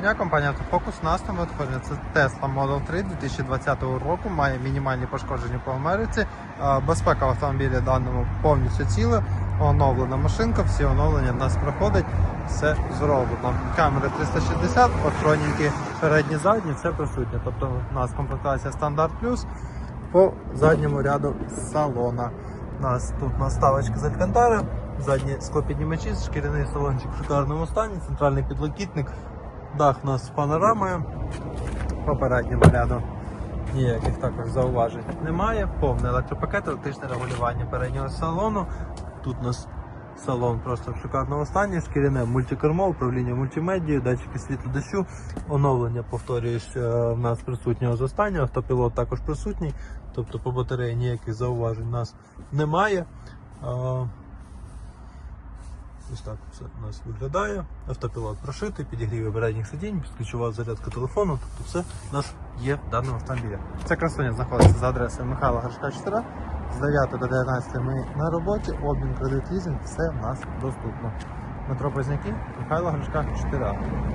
Дня компанія Focus нас там надходить. Це Tesla Model 3 2020 року. Має мінімальні пошкодження по Америці. Безпека в автомобілі даному повністю ціла. Оновлена машинка, всі оновлення в нас проходить. Все зроблено. Камери 360, патроніки передні, задні, все присутнє. Тобто у нас комплектація стандарт плюс по задньому ряду салона. У нас тут наставочка з алькантари, задні склопіднімачі, шкіряний салончик в шикарному стані, центральний підлокітник, дах у нас з панорамою. По передньому ряду ніяких також зауважень немає. Повний електропакет, електричне регулювання переднього салону. Тут у нас салон просто в шикарному стані, шкіряне мультикермо, управління мультимедією, датчики світло дощу, оновлення, повторюєш, е, в нас присутнього з останнього, автопілот також присутній, тобто по батареї ніяких зауважень у нас немає. Ось так все у нас виглядає. Автопілот прошитий, підігрів передніх сидінь, ключова зарядка телефону, тобто все у нас є в даному автомобілі. Це красуня знаходиться за адресою Михайла Гашка 4. З 9 до 19 ми на роботі, обмін кредит лізинг, все в нас доступно. Дмитро Позняки, Михайло Гришка 4.